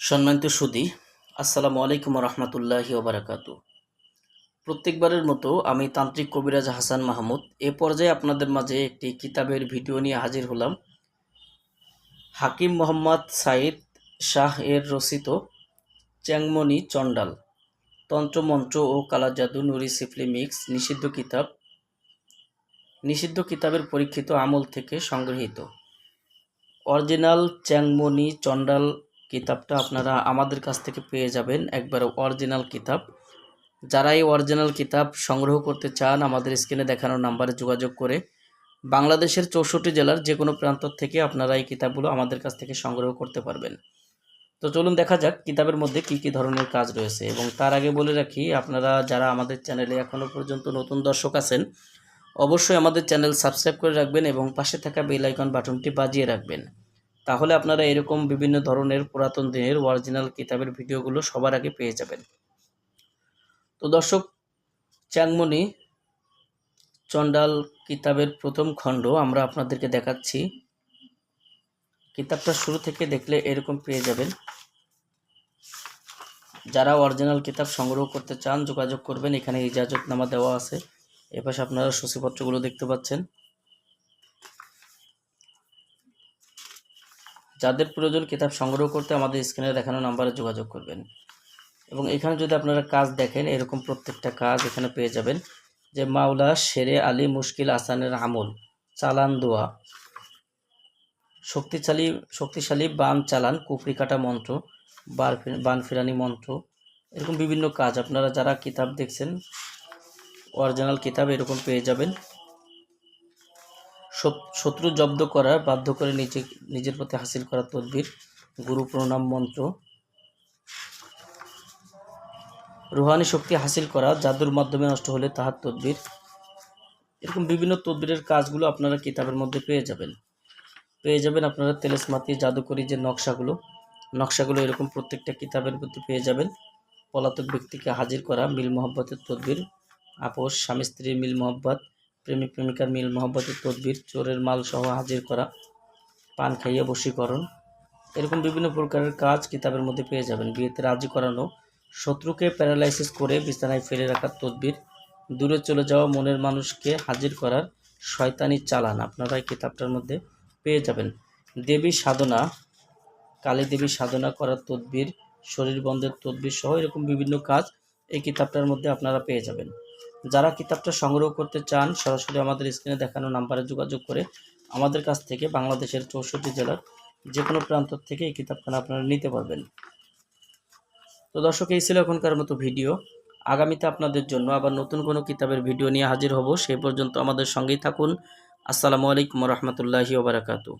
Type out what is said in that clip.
সম্মানিত সুদী, আসসালামু আলাইকুম রহমতুল্লাহি ওবরাকাতু। প্রত্যেকবারের মতো আমি তান্ত্রিক কবিরাজ হাসান মাহমুদ, এ পর্যায়ে আপনাদের মাঝে একটি কিতাবের ভিডিও নিয়ে হাজির হলাম। হাকিম মোহাম্মদ সাইদ শাহ এর রচিত চ্যাংমণি চণ্ডাল, তন্ত্রমন্ত্র ও কালাজাদু নুরি সিফলি মিক্স নিষিদ্ধ কিতাব। নিষিদ্ধ কিতাবের পরীক্ষিত আমল থেকে সংগৃহীত। অরিজিনাল চ্যাংমণি চণ্ডাল কিতাবটা আপনারা আমাদের কাছ থেকে পেয়ে যাবেন, একবারে অরিজিনাল কিতাব। যারা এই অরিজিনাল কিতাব সংগ্রহ করতে চান, আমাদের স্ক্রিনে দেখানো নাম্বারে যোগাযোগ করে বাংলাদেশের চৌষট্টি জেলার যে কোনো প্রান্ত থেকে আপনারা এই কিতাবগুলো আমাদের কাছ থেকে সংগ্রহ করতে পারবেন। তো চলুন দেখা যাক কিতাবের মধ্যে কি কি ধরনের কাজ রয়েছে এবং তার আগে বলে রাখি, আপনারা যারা আমাদের চ্যানেলে এখনও পর্যন্ত নতুন দর্শক আছেন, অবশ্যই আমাদের চ্যানেল সাবস্ক্রাইব করে রাখবেন এবং পাশে থাকা বেল আইকন বাটনটি বাজিয়ে রাখবেন। তাহলে আপনারা এরকম বিভিন্ন ধরনের পুরাতন দিনের অরিজিনাল কিতাবের ভিডিওগুলো সবার আগে পেয়ে যাবেন। তো দর্শক, চ্যাংমণি চণ্ডাল কিতাবের প্রথম খণ্ড আমরা আপনাদেরকে দেখাচ্ছি। কিতাবটা শুরু থেকে দেখলে এরকম পেয়ে যাবেন। যারা অরিজিনাল কিতাব সংগ্রহ করতে চান, যোগাযোগ করবেন। এখানে ইজাজতনামা দেওয়া আছে। এপাশে আপনারা সূচিপত্রগুলো দেখতে পাচ্ছেন। যাদের প্রয়োজন কিতাব সংগ্রহ করতে আমাদের স্ক্রিনে দেখানো নাম্বারে যোগাযোগ করবেন। এবং এখানে যদি আপনারা কাজ দেখেন, এরকম প্রত্যেকটা কাজ এখানে পেয়ে যাবেন। যে মাওলা শেরে আলী মুশকিল আসানের আমল, চালান দোয়া, শক্তিশালী শক্তিশালী বান চালান, কুফরি কাটা মন্ত্র বান ফিরানি মন্ত্র, এরকম বিভিন্ন কাজ। আপনারা যারা কিতাব দেখছেন, অরিজিনাল কিতাব এরকম পেয়ে যাবেন। শত্রু জব্দ করার বাধ্য করে নিজে নিজের প্রতি হাসিল করা তদবির, গুরু প্রণাম মন্ত্র। রুহানি শক্তি হাসিল করা জাদুর মাধ্যমে নষ্ট হলে তাহার তদবির। এরকম বিভিন্ন তদবিরের কাজগুলো আপনারা কিতাবের মধ্যে পেয়ে যাবেন। পেয়ে যাবেন আপনারা তেলেসমাতি জাদুকরি যে নকশাগুলো নকশাগুলো এরকম প্রত্যেকটা কিতাবের প্রতি পেয়ে যাবেন। পলাতক ব্যক্তিকে হাজির করা মিল মোহব্বতের তদবির, আপোষ, স্বামী স্ত্রীর মিল মোহব্বত প্রেমিক প্রেমিকার মিল মোহব্বতের তদবির, চোরের মাল সহ হাজির করা, পান খাইয়ে বশীকরণ, এরকম বিভিন্ন প্রকারের কাজ কিতাবের মধ্যে পেয়ে যাবেন। বিয়েতে রাজি করানো, শত্রুকে প্যারালাইসিস করে বিছানায় ফেলে রাখার তদবির, দূরে চলে যাওয়া মনের মানুষকে হাজির করার শয়তানি চালান আপনারা এই কিতাবটার মধ্যে পেয়ে যাবেন। দেবী সাধনা, কালী দেবী সাধনা করার তদবির, শরীর বন্ধের তদবির সহ এরকম বিভিন্ন কাজ এই কিতাবটার মধ্যে আপনারা পেয়ে যাবেন। যারা কিতাবটা সংগ্রহ করতে চান, সরাসরি আমাদের স্ক্রিনে দেখানো নাম্বারে যোগাযোগ করে আমাদের কাছ থেকে বাংলাদেশের চৌষট্টি জেলার যে কোনো প্রান্ত থেকে এই কিতাবখানা আপনারা নিতে পারবেন। তো দর্শক, এই ছিল এখনকার মতো ভিডিও। আগামীতে আপনাদের জন্য আবার নতুন কোনো কিতাবের ভিডিও নিয়ে হাজির হব। সেই পর্যন্ত আমাদের সঙ্গেই থাকুন। আসসালামু আলাইকুম রহমতুল্লাহি ওবরাকাতু